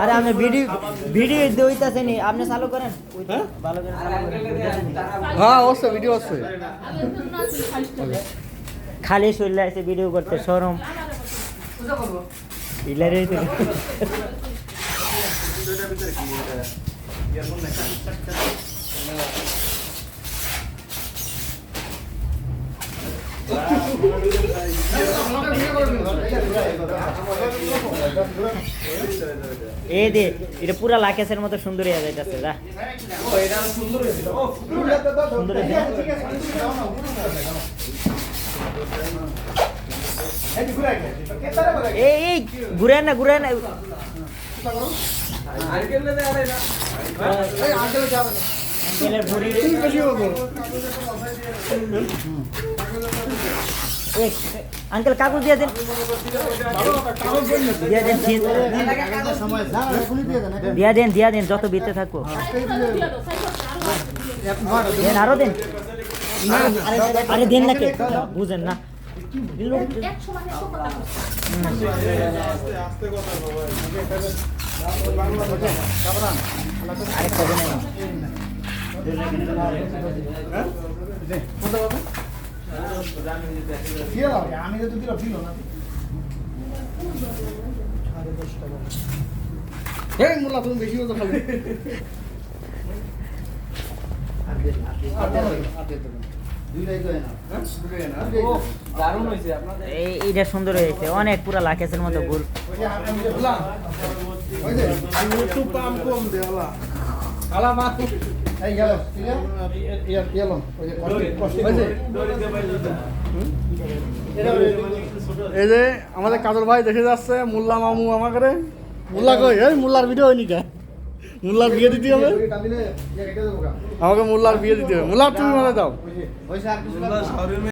আরে আমি video video দইতাছে নি। আপনি চালু করেন। হ্যাঁ? ভালো করে হ্যাঁ অবশ্যই ভিডিও আছে খালি শরীরে আছে ভিডিও করতে শরম। ইলারে তো এই দে এটা পুরা লাকেশের মতো সুন্দর হয়ে যাইতাছে যা। সুন্দর এই ঘুরে না ঘুরে না। ভুঁড়ি। আঙ্কেল কাগজ দিয়ে দেন। দিয়ে দেন, দিয়া দেন। দিয়া দেন যত বিতে থাকব দেন, আরও দেন। আরে দেন না বুঝেন না। আরেকটা আমি তো দিলাম দিল না এই মোল্লা তুমি বেশি কথা খাবে এইটা সুন্দর হয়েছে অনেক পুরা লাকেশের মতো গোল। এই যে আমাদের কাজল ভাই দেখে যাচ্ছে মোল্লা মামু আমাকে। মোল্লা কই? এই মোল্লার ভিডিও হয়নি কে? মোল্লার বিয়ে দিতে হবে? আমাকে মোল্লার বিয়ে দিতে হবে। মোল্লার তুমি মারা দাও।